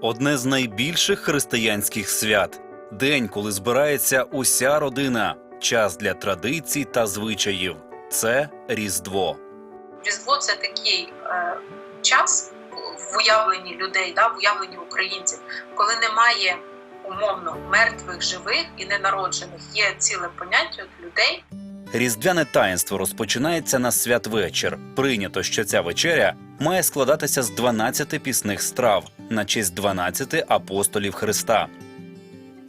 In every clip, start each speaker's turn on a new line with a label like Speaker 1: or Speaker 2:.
Speaker 1: одне з найбільших християнських свят. День, коли збирається уся родина, час для традицій та звичаїв. Це Різдво.
Speaker 2: Різдво це такий е, час в уявленні людей, да, в уявленні українців, коли немає умовно мертвих, живих і ненароджених. Є ціле поняття людей.
Speaker 1: Різдвяне таїнство розпочинається на святвечір. Прийнято, що ця вечеря має складатися з 12 пісних страв на честь 12 апостолів Христа.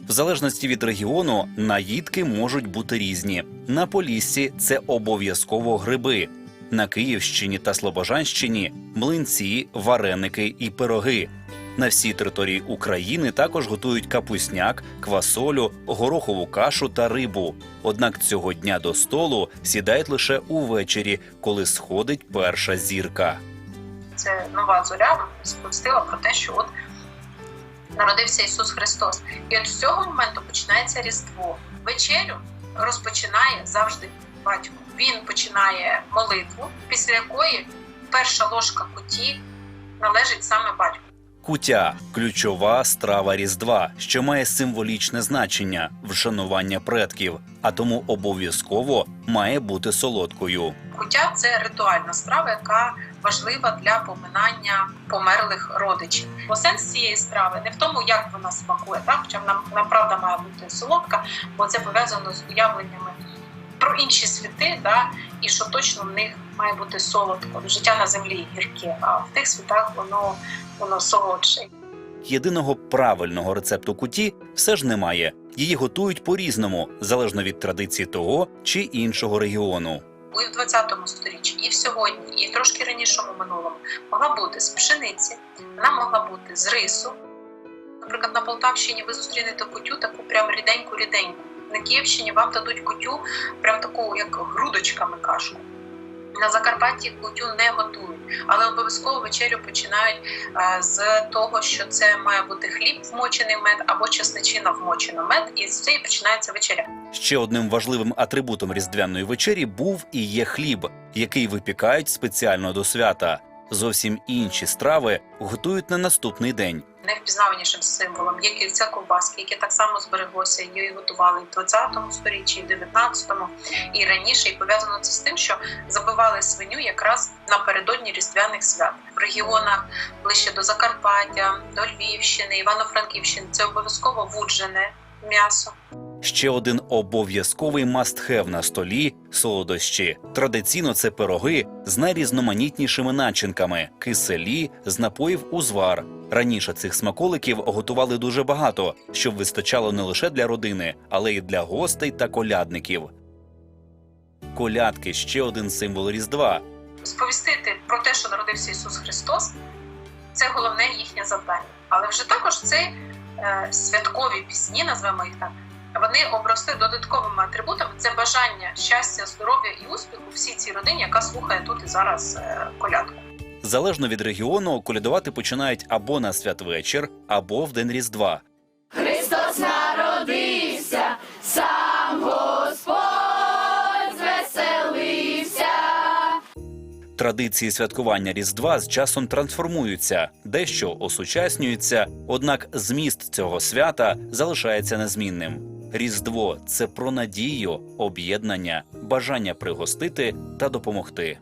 Speaker 1: В залежності від регіону наїдки можуть бути різні. На Поліссі це обов'язково гриби. На Київщині та Слобожанщині млинці, вареники і пироги. На всій території України також готують капусняк, квасолю, горохову кашу та рибу. Однак цього дня до столу сідають лише увечері, коли сходить перша зірка.
Speaker 2: Це нова зоря сповістила про те, що от народився Ісус Христос. І от з цього моменту починається Різдво. Вечерю розпочинає завжди батько. Він починає молитву, після якої перша ложка куті належить саме батьку.
Speaker 1: Кутя ключова страва Різдва, що має символічне значення вшанування предків, а тому обов'язково має бути солодкою.
Speaker 2: Куття це ритуальна страва, яка важлива для поминання померлих родичів. Бо сенс цієї страви не в тому, як вона смакує, так хоча вона, вона правда має бути солодка, бо це пов'язано з уявленнями про інші світи, да, і що точно в них має бути солодко. Життя на землі гірке, а в тих світах воно воно солодше.
Speaker 1: Єдиного правильного рецепту куті все ж немає. Її готують по-різному, залежно від традиції того чи іншого регіону.
Speaker 2: І в 20 сторіччі, і в сьогодні, і в трошки ранішому минулому могла бути з пшениці, вона могла бути з рису. Наприклад, на Полтавщині ви зустрінете кутю таку прям ріденьку ріденьку. На Київщині вам дадуть кутю, прям таку, як грудочками кашку. На Закарпатті кутю не готують, але обов'язково вечерю починають е, з того, що це має бути хліб вмочений мед або чесничина вмочена мед, і з цієї починається вечеря.
Speaker 1: Ще одним важливим атрибутом різдвяної вечері був і є хліб, який випікають спеціально до свята. Зовсім інші страви готують на наступний день.
Speaker 2: Найвпізнаванішим символом є кільця ковбаски, яке так само збереглося, її готували і в 20 сторіччі, і в 19-му, і раніше. І пов'язано це з тим, що забивали свиню якраз напередодні різдвяних свят в регіонах ближче до Закарпаття, до Львівщини, Івано-Франківщини. Це обов'язково вуджене м'ясо.
Speaker 1: Ще один обов'язковий мастхев на столі солодощі. Традиційно це пироги з найрізноманітнішими начинками, киселі з напоїв узвар. Раніше цих смаколиків готували дуже багато, щоб вистачало не лише для родини, але й для гостей та колядників. Колядки ще один символ Різдва.
Speaker 2: Сповістити про те, що народився Ісус Христос, це головне їхнє завдання. Але вже також це е, святкові пісні, назвемо їх так. Вони обросли додатковими атрибутами. Це бажання щастя, здоров'я і успіху всій цій родині, яка слухає тут і зараз е, колядку.
Speaker 1: Залежно від регіону, колядувати починають або на святвечір, або в день Різдва.
Speaker 3: Христос народився, сам Господь звеселився.
Speaker 1: Традиції святкування Різдва з часом трансформуються, дещо осучаснюються, однак зміст цього свята залишається незмінним. Різдво це про надію, об'єднання, бажання пригостити та допомогти.